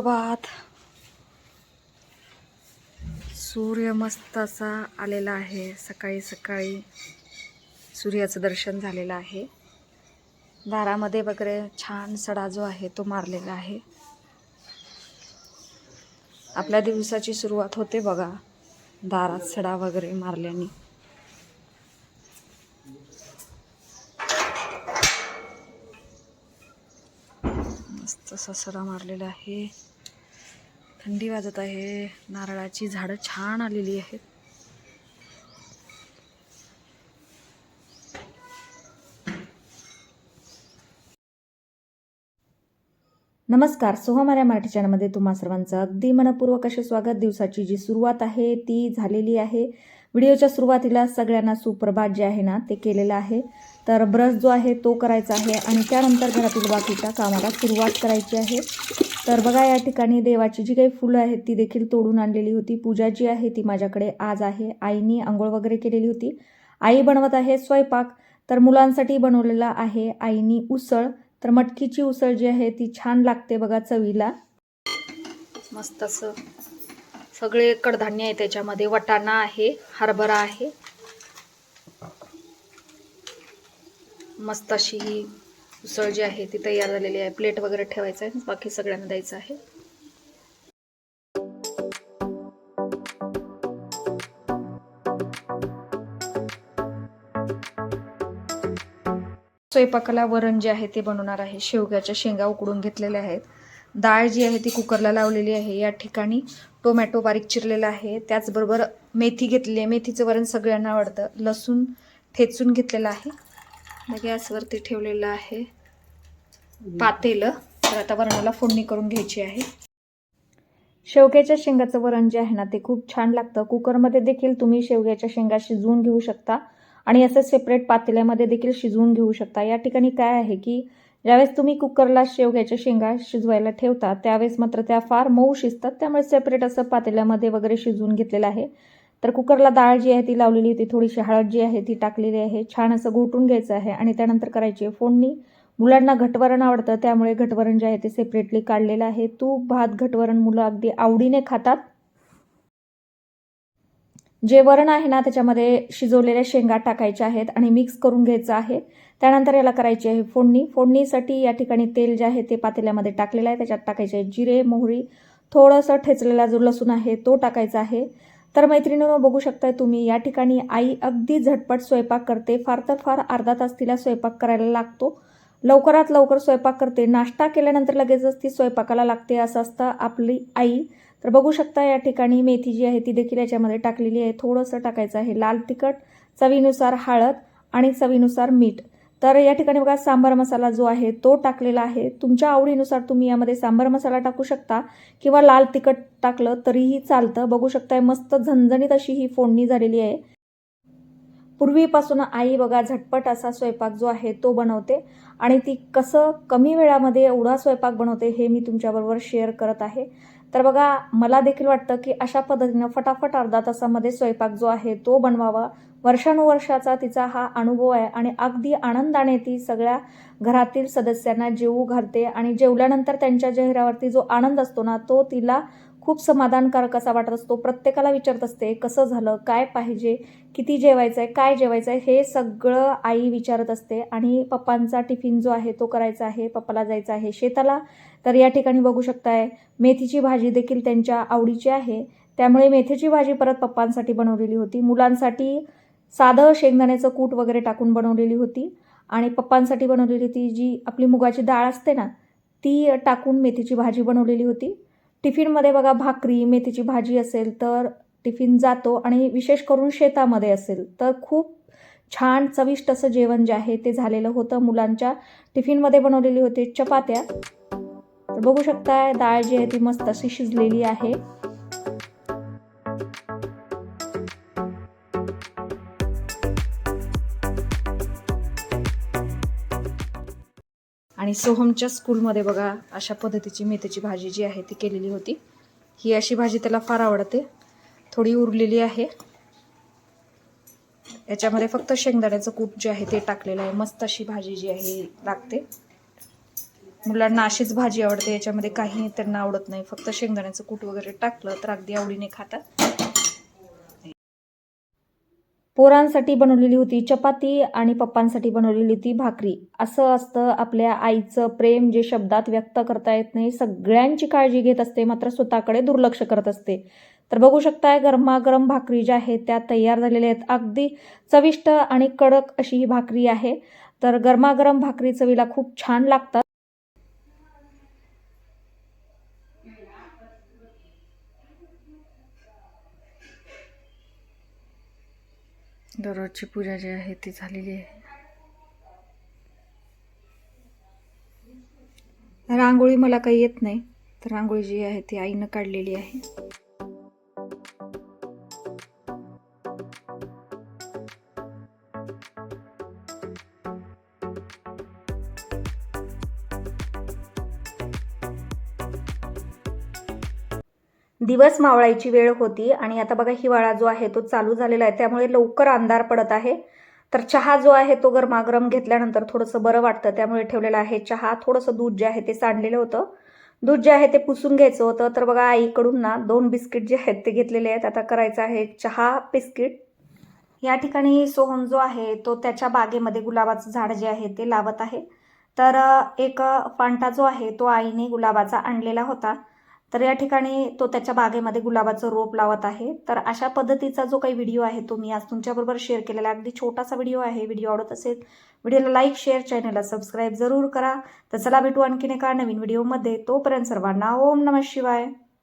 सुप्रभात सूर्य मस्त असा आलेला आहे. सकाळी सकाळी सूर्याचं दर्शन झालेलं आहे. दारामध्ये वगैरे छान सडा जो आहे तो मारलेला आहे. आपल्या दिवसाची सुरुवात होते बघा. दारात सडा वगैरे मारल्याने. मस्त असा सडा मारलेला आहे. थंडी वाजत आहे. नारळाची झाडं छान आलेली आहेत. नमस्कार. सोहमाऱ्या मराठी चॅनलमध्ये तुम्हा सर्वांचं अगदी मनपूर्वक असे स्वागत. दिवसाची जी सुरुवात आहे ती झालेली आहे. व्हिडिओच्या सुरुवातीला सगळ्यांना सुप्रभात जे आहे ना ते केलेलं आहे. तर ब्रश जो आहे तो करायचा आहे आणि त्यानंतर घरातील बाकीच्या कामाला सुरुवात करायची आहे. तर बघा या ठिकाणी देवाची जी काही फुलं आहेत ती देखील तोडून आणलेली होती. पूजा जी आहे ती माझ्याकडे आज आहे. आईनी आंघोळ वगैरे केलेली होती. आई बनवत आहे स्वयंपाक. तर मुलांसाठी बनवलेला आहे आईनी उसळ. तर मटकीची उसळ जी आहे ती छान लागते बघा चवीला. मस्त असं सगळे कडधान्य आहे त्याच्यामध्ये. वटाणा आहे हरभरा आहे. मस्त अशी ही उसळ जी आहे ती तयार झालेली आहे. प्लेट वगैरे ठेवायचं आहे. बाकी सगळ्यांना द्यायचं आहे. स्वयंपाकाला वरण जे आहे ते बनवणार आहे. शेवग्याच्या शेंगा उकडून घेतलेल्या आहेत. डाळ जी आहे ती कुकरला लावलेली आहे. या ठिकाणी टोमॅटो बारीक चिरलेला आहे. त्याचबरोबर मेथी घेतलेली आहे. मेथीचं वरण सगळ्यांना आवडतं. लसूण ठेचून घेतलेलं आहे. गॅसवरती ठेवलेलं आहे. पातेलं. तर आता वरणाला फोडणी करून घ्यायची आहे. शेवग्याच्या शेंगाचं वरण जे आहे ना ते खूप छान लागतं. कुकरमध्ये देखील तुम्ही शेवग्याच्या शेंगा शिजवून घेऊ शकता. आणि असं सेपरेट पातेल्यामध्ये देखील शिजवून घेऊ शकता. या ठिकाणी काय आहे की ज्यावेळेस तुम्ही कुकरला शेवग्याच्या शेंगा शिजवायला ठेवता त्यावेळेस मात्र त्या फार मऊ शिजतात. त्यामुळे सेपरेट असं पातेल्यामध्ये वगैरे शिजवून घेतलेलं आहे. तर कुकरला डाळ जी आहे ती लावलेली होती थोडीशी हळद जी आहे ती टाकलेली आहे. छान असं घोटून घ्यायचं आहे आणि त्यानंतर करायची आहे फोडणी. मुलांना घटवरण आवडतं त्यामुळे घटवरण जे आहे ते सेपरेटली काढलेलं आहे. तूप भात घटवरण मुलं अगदी आवडीने खातात. जे वरण आहे ना त्याच्यामध्ये शिजवलेल्या शेंगा टाकायच्या आहेत आणि मिक्स करून घ्यायचं आहे. त्यानंतर याला करायची आहे फोडणी. फोडणीसाठी या ठिकाणी तेल जे आहे ते पातेल्यामध्ये टाकलेलं आहे. त्याच्यात टाकायचे आहे जिरे मोहरी थोडंसं ठेचलेला जो लसूण आहे तो टाकायचा आहे. तर मैत्रिणीनं बघू शकताय तुम्ही या ठिकाणी आई अगदी झटपट स्वयंपाक करते. फार तर फार अर्धा तास तिला स्वयंपाक करायला लागतो. लवकरात लवकर स्वयंपाक करते. नाश्ता केल्यानंतर लगेचच ती स्वयंपाकाला लागते. असं असतं आपली आई. तर बघू शकता या ठिकाणी मेथी जी आहे ती देखील याच्यामध्ये टाकलेली आहे. थोडंसं टाकायचं आहे लाल तिखट चवीनुसार हळद आणि चवीनुसार मीठ. तर या ठिकाणी बघा सांबार मसाला जो आहे तो टाकलेला आहे. तुमच्या आवडीनुसार तुम्ही यामध्ये सांबार मसाला टाकू शकता किंवा लाल तिखट टाकलं तरीही चालतं. बघू शकताय मस्त झणझणीत अशी ही फोडणी झालेली आहे. पूर्वीपासून आई बघा झटपट असा स्वयंपाक जो आहे तो बनवते आणि ती कसं कमी वेळामध्ये एवढा स्वयंपाक बनवते हे मी तुमच्याबरोबर शेअर करत आहे. तर बघा मला देखील वाटतं की अशा पद्धतीनं फटाफट अर्धा तासामध्ये स्वयंपाक जो आहे तो बनवावा. वर्षानुवर्षाचा तिचा हा अनुभव आहे आणि अगदी आनंदाने ती सगळ्या घरातील सदस्यांना जेवू घालते आणि जेवल्यानंतर त्यांच्या चेहऱ्यावरती जो आनंद असतो ना तो तिला खूप समाधानकारक असा वाटत असतो. प्रत्येकाला विचारत असते कसं झालं काय पाहिजे किती जेवायचं आहे काय जेवायचं आहे हे सगळं आई विचारत असते. आणि पप्पांचा टिफिन जो आहे तो करायचा आहे पप्पाला जायचं आहे. शेताला तर या ठिकाणी बघू शकताय मेथीची भाजी देखील त्यांच्या आवडीची आहे. त्यामुळे मेथीची भाजी परत पप्पांसाठी बनवलेली होती. मुलांसाठी साधं शेंगदाण्याचं कूट वगैरे टाकून बनवलेली होती. आणि पप्पांसाठी बनवलेली ती जी आपली मुगाची डाळ असते ना ती टाकून मेथीची भाजी बनवलेली होती. टिफिनमध्ये बघा भाकरी मेथीची भाजी असेल तर टिफिन जातो आणि विशेष करून शेतामध्ये असेल तर खूप छान चविष्ट असं जेवण जे आहे ते झालेलं होतं मुलांच्या. टिफिनमध्ये बनवलेली होती चपात्या. तर बघू शकताय डाळ जी आहे ती मस्त अशी शिजलेली आहे. आणि सोहमच्या स्कूलमध्ये बघा अशा पद्धतीची मेथीची भाजी जी आहे ती केलेली होती. ही अशी भाजी त्याला फार आवडते. थोडी उरलेली आहे. याच्यामध्ये फक्त शेंगदाण्याचं कूट जे आहे ते टाकलेलं आहे. मस्त अशी भाजी जी आहे लागते. मुलांना अशीच भाजी आवडते. याच्यामध्ये काही त्यांना आवडत नाही. फक्त शेंगदाण्याचं कूट वगैरे टाकलं तर अगदी आवडीने खातात. पोरांसाठी बनवलेली होती चपाती आणि पप्पांसाठी बनवलेली होती भाकरी. असं असतं आपल्या आईचं प्रेम जे शब्दात व्यक्त करता येत नाही सगळ्यांची काळजी घेत असते मात्र स्वतःकडे दुर्लक्ष करत असते. तर बघू शकताय गरमागरम भाकरी ज्या आहेत त्या तयार झालेल्या आहेत. अगदी चविष्ट आणि कडक अशी ही भाकरी आहे. तर गरमागरम भाकरी चवीला खूप छान लागतात. दररोजची पूजा जी आहे ती झालेली आहे. रांगोळी मला काही येत नाही तर रांगोळी जी आहे ती आईनं काढलेली आहे. दिवस मावळायची वेळ होती आणि आता बघा हिवाळा जो आहे तो चालू झालेला आहे. त्यामुळे लवकर अंधार पडत आहे. तर चहा जो आहे तो गरमागरम घेतल्यानंतर थोडंसं बरं वाटतं. त्यामुळे ठेवलेला आहे चहा. थोडंसं दूध जे आहे ते सांडलेलं होतं. दूध जे आहे ते पुसून घ्यायचं होतं. तर बघा आईकडून ना दोन बिस्किट जे आहेत ते घेतलेले आहेत. आता करायचं आहे चहा बिस्किट. या ठिकाणी सोहम जो आहे तो त्याच्या बागेमध्ये गुलाबाचं झाड जे आहे ते लावत आहे. तर एक फांटा जो आहे तो आईने गुलाबाचा आणलेला होता. तर या ठिकाणी तो त्याच्या बागेमध्ये गुलाबाचं रोप लावत आहे. तर अशा पद्धतीचा जो काही व्हिडिओ आहे तो मी आज तुमच्याबरोबर शेअर केलेला अगदी छोटासा व्हिडिओ आहे. व्हिडिओ आवडत असेल व्हिडिओला लाईक शेअर चॅनलला सबस्क्राईब जरूर करा. तर चला भेटू आणखीन एका नवीन व्हिडिओमध्ये. तोपर्यंत सर्वांना ओम नमः शिवाय.